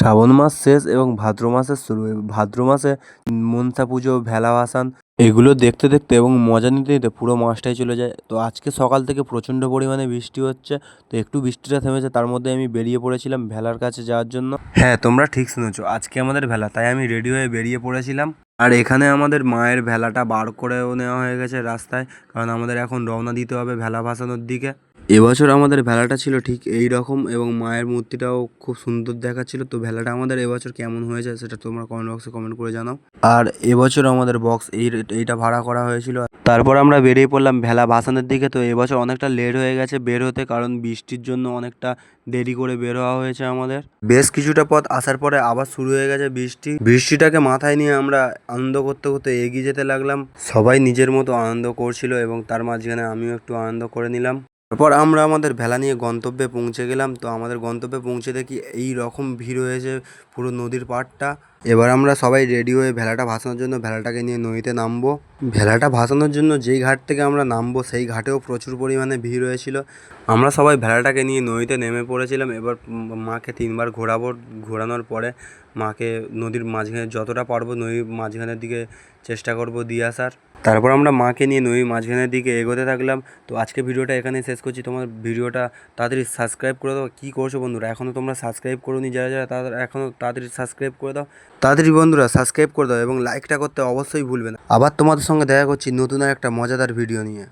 শ্রাবণ মাস শেষ এবং ভাদ্র মাসের শুরু ভাদ্র মাসে মনসা পুজো, ভেলা ভাসান, এগুলো দেখতে দেখতে এবং মজা নিতে নিতে পুরো মাসটাই চলে যায়। তো আজকে সকাল থেকে প্রচণ্ড পরিমাণে বৃষ্টি হচ্ছে, তো একটু বৃষ্টিটা থেমেছে, তার মধ্যে আমি বেরিয়ে পড়েছিলাম ভেলার কাছে যাওয়ার জন্য। হ্যাঁ তোমরা ঠিক শুনেছো, আজকে আমাদের ভেলা, তাই আমি রেডি হয়ে বেরিয়ে পড়েছিলাম। আর এখানে আমাদের মায়ের ভেলাটা বার করেও নেওয়া হয়ে গেছে রাস্তায়, কারণ আমাদের এখন রওনা দিতে হবে ভেলা ভাসানোর দিকে। এবছর আমাদের ভেলাটা ছিল ঠিক এই রকম এবং মায়ের মূর্তিটাও খুব সুন্দর দেখাচ্ছিল। তো ভেলাটা আমাদের এবছর কেমন হয়েছে সেটা তোমরা কমেন্ট বক্সে কমেন্ট করে জানাও। আর এবছর আমাদের বক্স এই এইটা ভাড়া করা হয়েছিল। তারপর আমরা বেরিয়ে পড়লাম ভেলা ভাসানের দিকে। তো এবছর অনেকটা লেট হয়ে গেছে বের হতে কারণ বৃষ্টির জন্য অনেকটা দেরি করে বের হওয়া হয়েছে আমাদের। বেশ কিছুটা পথ আসার পরে আবার শুরু হয়ে গেছে বৃষ্টি। বৃষ্টিটাকে মাথায় নিয়ে আমরা আনন্দ করতে করতে এগিয়ে যেতে লাগলাম। সবাই নিজের মতো আনন্দ করছিল এবং তার মাঝখানে আমিও একটু আনন্দ করে নিলাম। তারপর আমরা আমাদের ভেলা নিয়ে গন্তব্যে পৌঁছে গেলাম। তো আমাদের গন্তব্যে পৌঁছে দেখি এই রকম ভিড় হয়েছে পুরো নদীর পাড়টা। এবার আমরা সবাই রেডি হয়ে ভেলাটা ভাসানোর জন্য ভেলাটাকে নিয়ে নদীতে নামবো। ভেলাটা ভাসানোর জন্য যেই ঘাট থেকে আমরা নামবো সেই ঘাটেও প্রচুর পরিমাণে ভিড় হয়েছিল। আমরা সবাই ভেলাটাকে নিয়ে নদীতে নেমে পড়েছিলাম। এবার মাকে তিনবার ঘোরাবো। ঘোরানোর পরে মাকে নদীর মাঝখানে যতটা পারব নদীর মাঝখানের দিকে চেষ্টা করব দিয়ে আসার। তারপর আমরা মাকে নিয়ে নদীর মাঝখানের দিকে এগোতে থাকলাম। তো আজকে ভিডিওটা এখানেই শেষ করছি। তোমার ভিডিওটা তাড়াতাড়ি সাবস্ক্রাইব করে দাও। কী করছ বন্ধুরা? এখনও তোমরা সাবস্ক্রাইব করোনি। যারা যারা তারা এখনও তাড়াতাড়ি সাবস্ক্রাইব করে দাও। তাড়াতাড়ি বন্ধুরা সাবস্ক্রাইব করে দাও এবং লাইকটা করতে অবশ্যই ভুলবে না। আবার তোমাদের সঙ্গে দেখা করছি নতুন একটা মজাদার ভিডিও নিয়ে।